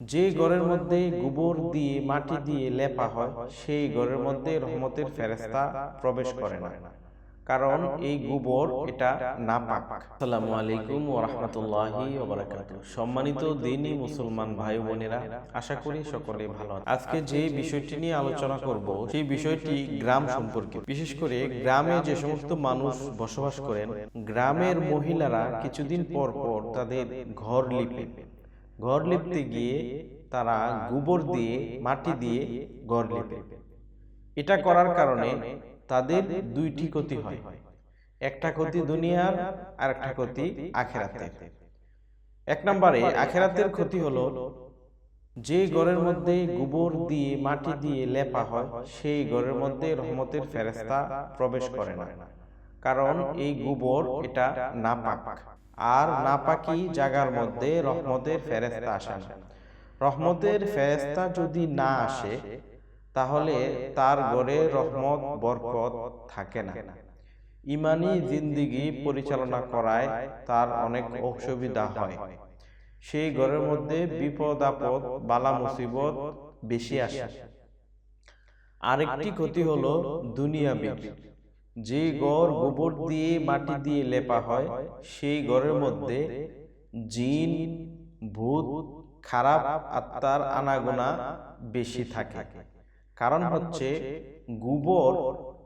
যে ঘরের মধ্যে গোবর দিয়ে মাটি দিয়ে লেপা হয় সেই ঘরের মধ্যে রহমতের ফেরেস্তা প্রবেশ করে না। কারণ এই গোবর এটা নাপাক। আসসালামু আলাইকুম ওয়া রাহমাতুল্লাহি ওয়া বারাকাতুহু সম্মানিত দিনী মুসলমান ভাই বোনেরা আশা করি সকলে ভালো আছেন। আজকে যে বিষয়টি নিয়ে আলোচনা করব সেই বিষয়টি গ্রাম সম্পর্কে বিশেষ করে গ্রামে যে সমস্ত মানুষ বসবাস করেন গ্রামের মহিলারা কিছুদিন পর পর তাদের ঘর লিপে ঘর লিপতে গিয়ে তারা গোবর দিয়ে মাটি দিয়ে ঘর লিপে। এটা করার কারণে তাদের দুইটি ক্ষতি হয়। একটা ক্ষতি দুনিয়ার আর একটা ক্ষতি আখেরাতের। এক নম্বরে আখেরাতের ক্ষতি হলো যে ঘরের মধ্যে গোবর দিয়ে মাটি দিয়ে লেপা হয় সেই ঘরের মধ্যে রহমতের ফেরেস্তা প্রবেশ করে না। কারণ এই গোবর এটা নাপাক। আর নাপাকি জায়গার মধ্যে রহমতের ফেরেস্তা আসে না রহমতের ফেরেস্তা যদি না আসে, তাহলে তার ঘরে রহমত, বরকত থাকে না। ইমানি জিন্দিগি পরিচালনা করায় তার অনেক অসুবিধা হয়। সেই ঘরের মধ্যে বিপদ, আপদ, বালা মুসিবত বেশি আসে। আরেকটি ক্ষতি হলো দুনিয়া দুনিয়াবি যে গড় গোবর দিয়ে মাটি দিয়ে লেপা হয় সেই ঘরের মধ্যে জিন ভূত খারাপ আত্মার আনাগোনা বেশি থাকে। কারণ হচ্ছে গোবর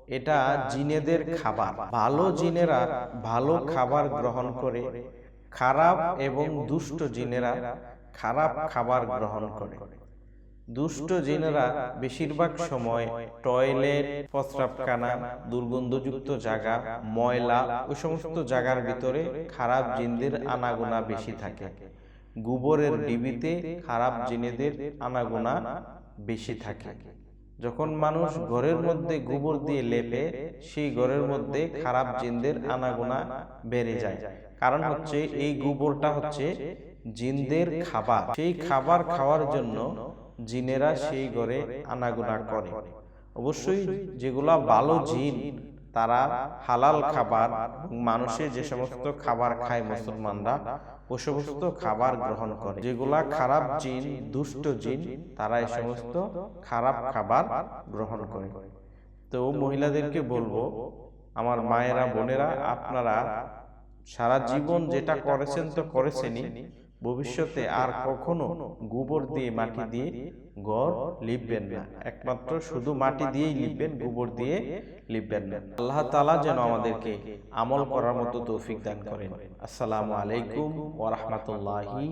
এটা জিনেদের খাবার। ভালো জিনেরা ভালো খাবার গ্রহণ করে খারাপ এবং দুষ্ট জিনেরা খারাপ খাবার গ্রহণ করে। দুষ্ট জিনেরা বেশিরভাগ সময় টয়লেট প্রস্রাবখানা দুর্গন্ধযুক্ত জায়গা ময়লা ওই সমস্ত জায়গার ভিতরে খারাপ জিনদের আনাগোনা বেশি থাকে। গোবরের ডিবিতে খারাপ জিনেদের আনাগোনা বেশি থাকে। যখন মানুষ ঘরের মধ্যে গোবর দিয়ে লেপে সেই ঘরের মধ্যে খারাপ জিনদের আনাগোনা বেড়ে যায়। কারণ হচ্ছে এই গোবরটা হচ্ছে জিনদের খাবার। সেই খাবার খাওয়ার জন্য জিনেরা সেই ঘরে আনাগোনা করে। অবশ্যই যেগুলা ভালো জিন তারা হালাল খাবার মানুষের যে সমস্ত খাবার খায় মুসলমানরা ও সমস্ত খাবার গ্রহণ করে। যেগুলা খারাপ জিন দুষ্ট জিন তারা এই সমস্ত খারাপ খাবার গ্রহণ করে। তো মহিলাদেরকে বলব আমার মায়েরা বোনেরা আপনারা সারা জীবন যেটা করেছেন তো করেছেনই। ভবিষ্যতে আর কখনো গোবর দিয়ে মাটি দিয়ে গড় লিপবেন না। একমাত্র শুধু মাটি দিয়েই লিপবেন গোবর দিয়ে লিপবেন না। আল্লাহ তালা যেন আমাদেরকে আমল করার মতো তৌফিক দান করেন। আসসালামু আলাইকুম ওরহমতুল্লাহি